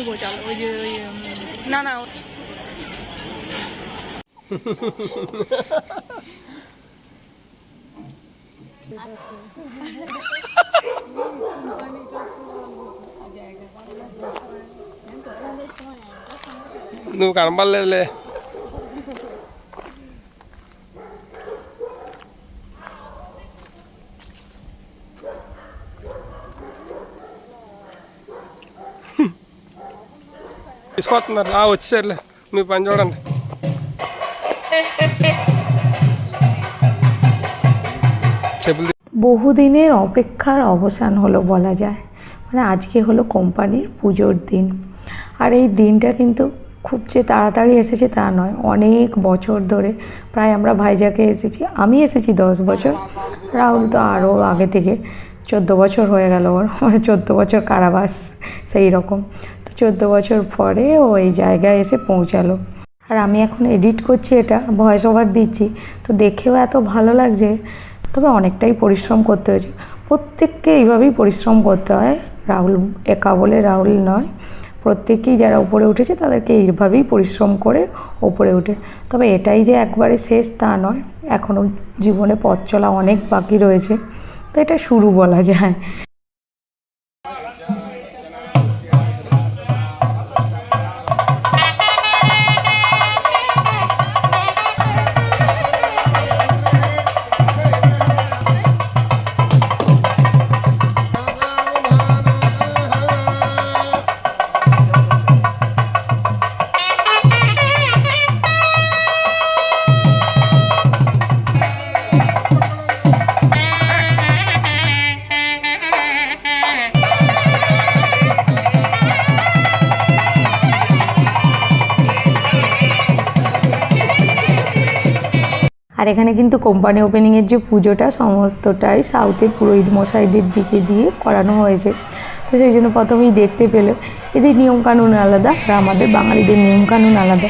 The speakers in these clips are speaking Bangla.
এক্ষুনি পৌঁছালো ওই যে ওই উম, না না నువ్వు కనపడలేదులే తీసుకొస్తున్నారు ఆ, వచ్చేసారులే మీ పని చూడండి చెప్పులు తీ- বহুদিনের অপেক্ষার অবসান হলো বলা যায় মানে আজকে হলো কোম্পানির পুজোর দিন আর এই দিনটা কিন্তু খুব যে তাড়াতাড়ি এসেছে তা নয় অনেক বছর ধরে প্রায় আমরা ভাইজাকে এসেছি আমি এসেছি দশ বছর রাহুল তো আরও আগে থেকে চোদ্দো বছর হয়ে গেল ওর মানে চোদ্দো বছর কারাবাস সেই রকম তো চোদ্দ বছর পরে ও এই জায়গায় এসে পৌঁছালো। আর আমি এখন এডিট করছি এটা ভয়েস ওভার দিচ্ছি। তো দেখেও এত ভালো লাগছে, তবে অনেকটাই পরিশ্রম করতে হয়েছে। প্রত্যেককে এইভাবেই পরিশ্রম করতে হয়। রাহুল একা বলে রাহুল নয়। প্রত্যেকেই যারা উপরে উঠেছে, তাদেরকে এইভাবেই পরিশ্রম করে ওপরে উঠে তবে এটাই যে একবারে শেষ তা নয়। এখনও জীবনে পথ চলা অনেক বাকি রয়েছে। তো এটা শুরু বলা যায়। আর এখানে কিন্তু কোম্পানি ওপেনিংয়ের যে পুজোটা সমস্তটাই সাউথের পুরোহিত মশাইদের দিকে দিয়ে করানো হয়েছে। তো সেই জন্য প্রথমেই দেখতে পেলে। এদের নিয়মকানুন আলাদা আর আমাদের বাঙালিদের নিয়মকানুন আলাদা।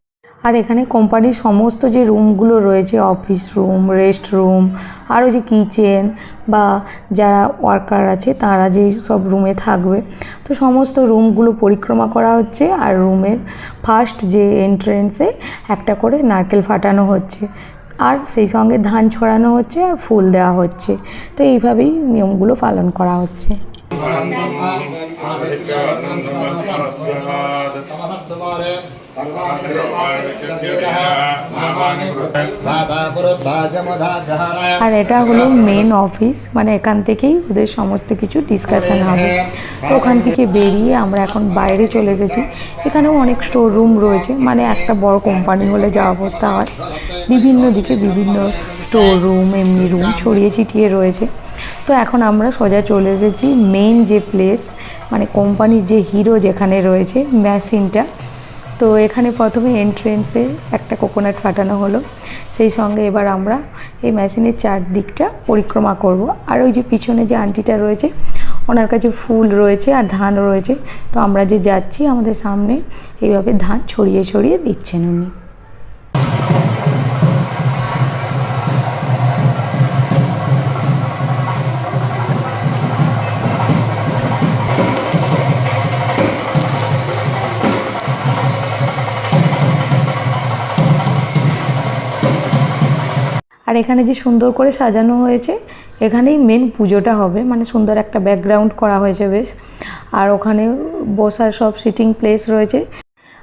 আর এখানে কোম্পানির সমস্ত যে রুমগুলো রয়েছে অফিস রুম রেস্ট রুম আরও যে কিচেন বা যারা ওয়ার্কার আছে তারা যে সব রুমে থাকবে। তো সমস্ত রুমগুলো পরিক্রমা করা হচ্ছে আর রুমের ফার্স্ট যে এন্ট্রেন্সে একটা করে নারকেল ফাটানো হচ্ছে। আর সেই সঙ্গে ধান ছড়ানো হচ্ছে আর ফুল দেওয়া হচ্ছে। তো এইভাবেই নিয়মগুলো পালন করা হচ্ছে। আর এটা হলো মেন অফিস মানে এখান থেকেই ওদের সমস্ত কিছু ডিসকাশন হবে। তো ওখান থেকে বেরিয়ে আমরা এখন বাইরে চলে এসেছি। এখানেও অনেক স্টোর রুম রয়েছে মানে একটা বড় কোম্পানি হলে যা অবস্থা হয়। বিভিন্ন দিকে বিভিন্ন স্টোর রুম এমনি রুম ছড়িয়ে ছিটিয়ে রয়েছে। তো এখন আমরা সোজা চলে এসেছি মেন যে প্লেস মানে কোম্পানির যে হিরো যেখানে রয়েছে মেশিনটা তো এখানে প্রথমে এন্ট্রেন্সে একটা কোকোনাট ফাটানো হলো। সেই সঙ্গে এবার আমরা এই মেশিনের চারদিকটা পরিক্রমা করব। আর ওই যে পিছনে যে আন্টিটা রয়েছে, ওনার কাছে ফুল রয়েছে আর ধান রয়েছে। তো আমরা যে যাচ্ছি, আমাদের সামনে এইভাবে ধান ছড়িয়ে ছড়িয়ে দিচ্ছেন উনি। আর এখানে যে সুন্দর করে সাজানো হয়েছে, এখানেই মেন পুজোটা হবে। মানে সুন্দর একটা ব্যাকগ্রাউন্ড করা হয়েছে বেশ। আর ওখানে বসার সব সিটিং প্লেস রয়েছে।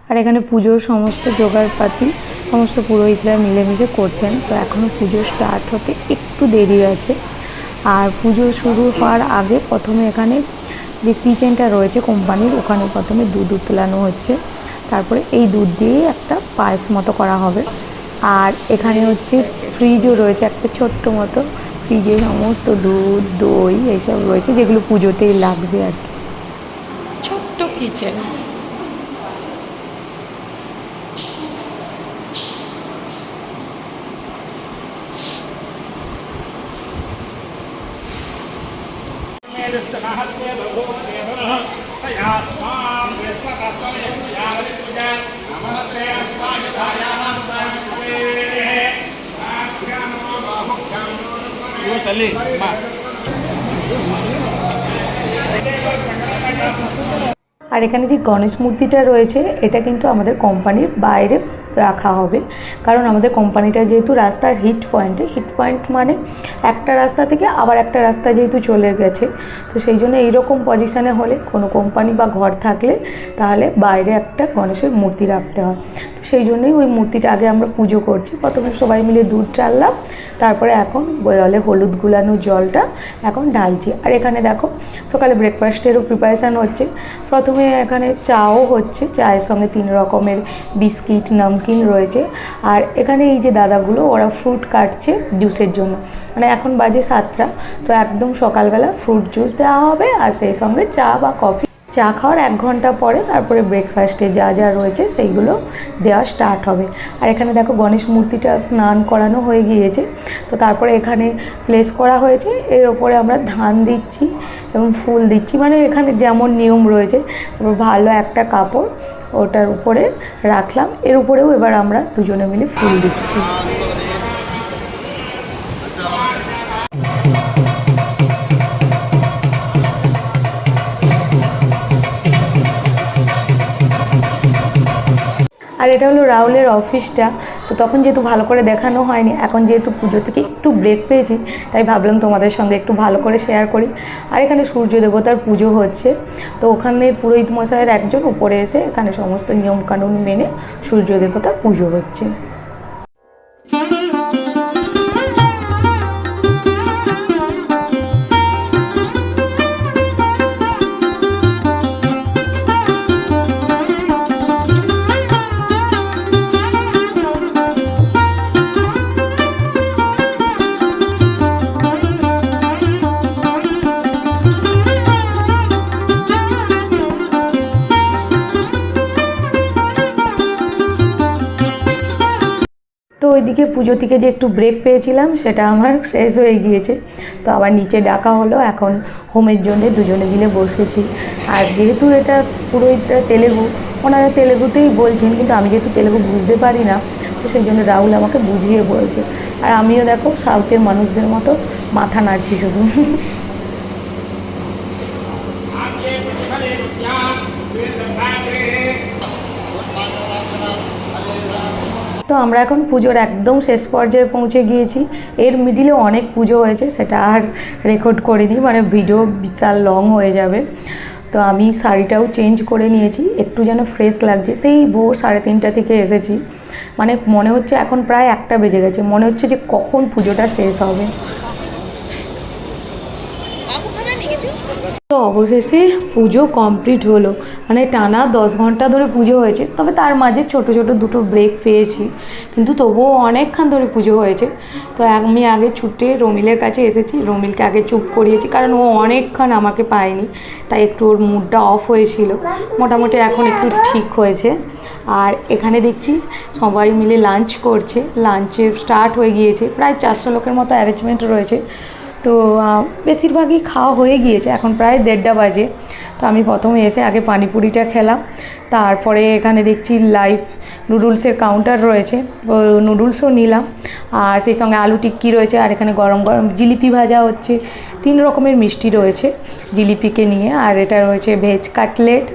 আর এখানে পুজোর সমস্ত জোগাড়পাতি সমস্ত পুরোহিতরা মিলেমিশে করছেন। তো এখনও পুজো স্টার্ট হতে একটু দেরি আছে। আর পুজো শুরু হওয়ার আগে প্রথমে এখানে যে কিচেনটা রয়েছে কোম্পানির, ওখানে প্রথমে দুধ উতলানো হচ্ছে। তারপরে এই দুধ দিয়েই একটা পায়েস মতো করা হবে। আর এখানে হচ্ছে ফ্রিজও রয়েছে একটা ছোট্ট মতো ফ্রিজে সমস্ত দুধ দই এইসব রয়েছে যেগুলো পুজোতেই লাগবে আর কি। ছোট্ট কিচেন। আর এখানে যে গণেশ মূর্তিটা রয়েছে এটা কিন্তু আমাদের কোম্পানির বাইরে রাখা হবে। কারণ আমাদের কোম্পানিটা যেহেতু রাস্তার হিট পয়েন্টে হিট পয়েন্ট মানে একটা রাস্তা থেকে আবার একটা রাস্তা যেহেতু চলে গেছে, তো সেই জন্য এইরকম পজিশানে হলে কোনো কোম্পানি বা ঘর থাকলে তাহলে বাইরে একটা গণেশের মূর্তি রাখতে হয়। তো সেই জন্যই ওই মূর্তিটা আগে আমরা পুজো করছি। প্রথমে সবাই মিলে দুধ চাললাম, তারপরে এখন জলে হলুদ গুলানো জলটা এখন ঢালছি। আর এখানে দেখো, সকালে ব্রেকফাস্টেরও প্রিপারেশান হচ্ছে। প্রথমে এখানে চাও হচ্ছে, চায়ের সঙ্গে তিন রকমের বিস্কিট নামকিন রয়েছে। আর এখানে এই যে দাদাগুলো, ওরা ফ্রুট কাটছে জুসের জন্য। মানে এখন বাজে সাতটা, তো একদম সকালবেলা ফ্রুট জুস দেওয়া হবে আর সেই সঙ্গে চা বা কফি চা খাওয়ার এক ঘণ্টা পরে তারপরে ব্রেকফাস্টে যা যা রয়েছে সেইগুলো দেওয়া স্টার্ট হবে। আর এখানে দেখো গণেশ মূর্তিটা স্নান করানো হয়ে গিয়েছে। তো তারপরে এখানে প্লেস করা হয়েছে। এর ওপরে আমরা ধান দিচ্ছি এবং ফুল দিচ্ছি। মানে এখানে যেমন নিয়ম রয়েছে, তারপর ভালো একটা কাপড় ওটার উপরে রাখলাম। এর উপরেও এবার আমরা দুজনে মিলে ফুল দিচ্ছি। আর এটা হলো রাহুলের অফিসটা। তো তখন যেহেতু ভালো করে দেখানো হয়নি, এখন যেহেতু পুজো থেকে একটু ব্রেক পেয়েছি, তাই ভাবলাম তোমাদের সঙ্গে একটু ভালো করে শেয়ার করি। আর এখানে সূর্য দেবতার পুজো হচ্ছে। তো ওখানে পুরোহিত মশাইয়ের একজন উপরে এসে এখানে সমস্ত নিয়মকানুন মেনে সূর্য দেবতার পুজো হচ্ছে। ওইদিকে পুজো থেকে যে একটু ব্রেক পেয়েছিলাম, সেটা আমার শেষ হয়ে গিয়েছে। তো আবার নিচে ডাকা হলো, এখন হোমের জন্য দুজনে মিলে বসেছি। আর যেহেতু এটা পুরোহিতরা তেলেগু, ওনারা তেলেগুতেই বলছেন, কিন্তু আমি যেহেতু তেলেগু বুঝতে পারি না, তো সেই জন্য রাহুল আমাকে বুঝিয়ে বলছে। আর আমিও দেখো, সাউথের মানুষদের মতো মাথা নাড়ছি শুধু। তো আমরা এখন পুজোর একদম শেষ পর্যায়ে পৌঁছে গিয়েছি। এর মিডিলে অনেক পুজো হয়েছে, সেটা আর রেকর্ড করিনি মানে ভিডিও বিশাল লং হয়ে যাবে। তো আমি শাড়িটাও চেঞ্জ করে নিয়েছি, একটু যেন ফ্রেশ লাগছে। সেই ভোর সাড়ে তিনটা থেকে এসেছি। মানে মনে হচ্ছে এখন প্রায় একটা বেজে গেছে, মনে হচ্ছে যে কখন পুজোটা শেষ হবে। তো অবশেষে পুজো কমপ্লিট হলো। মানে টানা দশ ঘণ্টা ধরে পুজো হয়েছে, তবে তার মাঝে ছোট ছোট দুটো ব্রেক পেয়েছি। কিন্তু তবুও অনেকক্ষণ ধরে পুজো হয়েছে। তো আমি আগে ছুটে রমিলের কাছে এসেছি। রমিলকে আগে চুপ করিয়েছি, কারণ ও অনেকক্ষণ আমাকে পায়নি। তাই একটু ওর মুডটা অফ হয়েছিল। মোটামুটি এখন একটু ঠিক হয়েছে। আর এখানে দেখছি সবাই মিলে লাঞ্চ করছে। লাঞ্চে স্টার্ট হয়ে গিয়েছে। প্রায় চারশো লোকের মতো অ্যারেঞ্জমেন্ট রয়েছে। তো বেশিরভাগই খাওয়া হয়ে গিয়েছে। এখন প্রায় দেড়টা বাজে। তো আমি প্রথমে এসে আগে পানিপুরিটা খেলাম। তারপরে এখানে দেখছি লাইফ নুডলসের কাউন্টার রয়েছে। নুডলসও নিলাম। আর সেই সঙ্গে আলু টিক্কি রয়েছে। আর এখানে গরম গরম জিলিপি ভাজা হচ্ছে। তিন রকমের মিষ্টি রয়েছে জিলিপিকে নিয়ে। আর এটা রয়েছে ভেজ কাটলেট।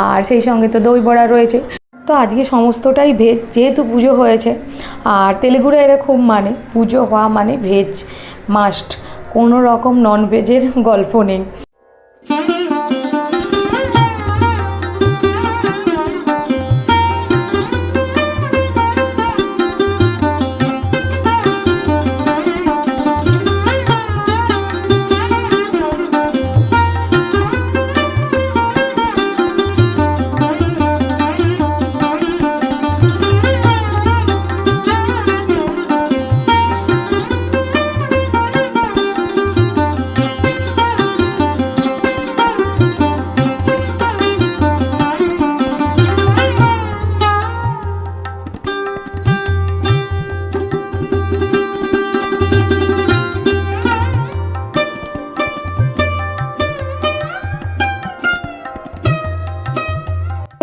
আর সেই সঙ্গে তো দই বড়া রয়েছে। তো আজকে সমস্তটাই ভেজ, যেহেতু পুজো হয়েছে। আর তেলেগুরা এরা খুব মানে। পুজো হওয়া মানে ভেজ, মাস্ট। কোনো রকম ননভেজের গল্প নেই।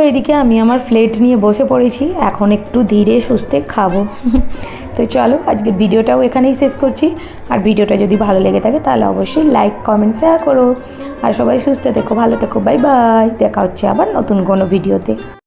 এদিকে আমি আমার প্লেট নিয়ে বসে পড়েছি। এখন একটু ধীরে সুস্থে খাব। তো চলো আজকে ভিডিওটাও এখানেই শেষ করছি। আর ভিডিওটা যদি ভালো লেগে থাকে, তাহলে অবশ্যই লাইক কমেন্ট শেয়ার করো। আর সবাই সুস্থ থেকো, ভালো থেকো বাই বাই দেখা হচ্ছে আবার নতুন কোনো ভিডিওতে।